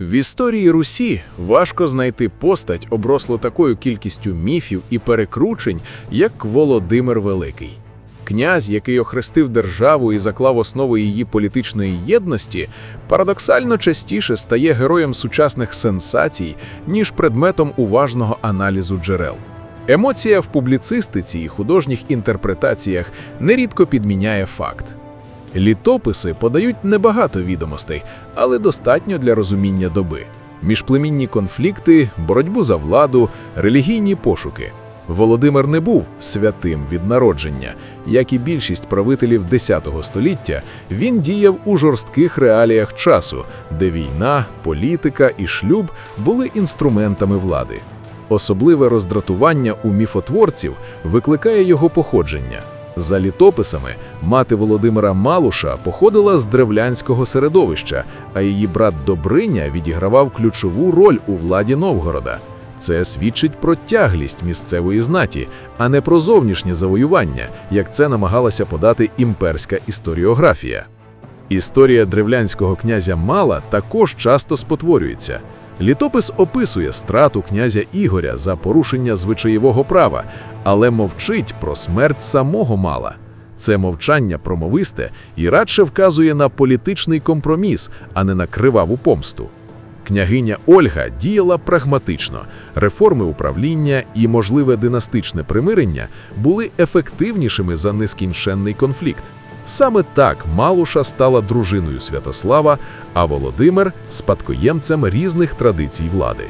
В історії Русі важко знайти постать, оброслу такою кількістю міфів і перекручень, як Володимир Великий. Князь, який охрестив державу і заклав основи її політичної єдності, парадоксально частіше стає героєм сучасних сенсацій, ніж предметом уважного аналізу джерел. Емоція в публіцистиці і художніх інтерпретаціях нерідко підміняє факт. Літописи подають небагато відомостей, але достатньо для розуміння доби. Міжплемінні конфлікти, боротьбу за владу, релігійні пошуки. Володимир не був святим від народження. Як і більшість правителів X століття, він діяв у жорстких реаліях часу, де війна, політика і шлюб були інструментами влади. Особливе роздратування у міфотворців викликає його походження. За літописами, мати Володимира Малуша походила з древлянського середовища, а її брат Добриня відігравав ключову роль у владі Новгорода. Це свідчить про тяглість місцевої знаті, а не про зовнішнє завоювання, як це намагалася подати імперська історіографія. Історія древлянського князя Мала також часто спотворюється. Літопис описує страту князя Ігоря за порушення звичаєвого права, але мовчить про смерть самого Мала. Це мовчання промовисте і радше вказує на політичний компроміс, а не на криваву помсту. Княгиня Ольга діяла прагматично. Реформи управління і можливе династичне примирення були ефективнішими за нескінченний конфлікт. Саме так Малуша стала дружиною Святослава, а Володимир спадкоємцем різних традицій влади.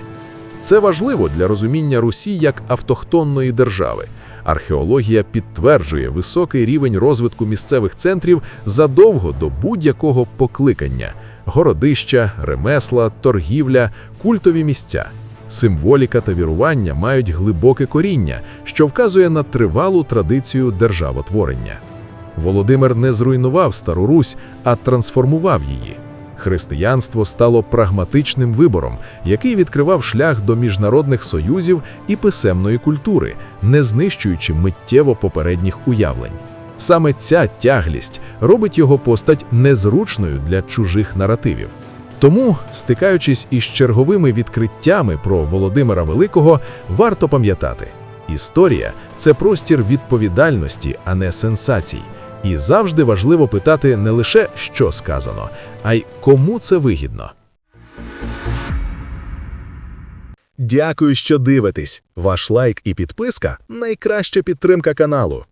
Це важливо для розуміння Русі як автохтонної держави. Археологія підтверджує високий рівень розвитку місцевих центрів задовго до будь-якого покликання городища, ремесла, торгівля, культові місця. Символіка та вірування мають глибоке коріння, що вказує на тривалу традицію державотворення. Володимир не зруйнував Стару Русь, а трансформував її. Християнство стало прагматичним вибором, який відкривав шлях до міжнародних союзів і писемної культури, не знищуючи миттєво попередніх уявлень. Саме ця тяглість робить його постать незручною для чужих наративів. Тому, стикаючись із черговими відкриттями про Володимира Великого, варто пам'ятати: історія це простір відповідальності, а не сенсацій. І завжди важливо питати не лише що сказано, а й кому це вигідно. Дякую, що дивитесь. Ваш лайк і підписка найкраща підтримка каналу.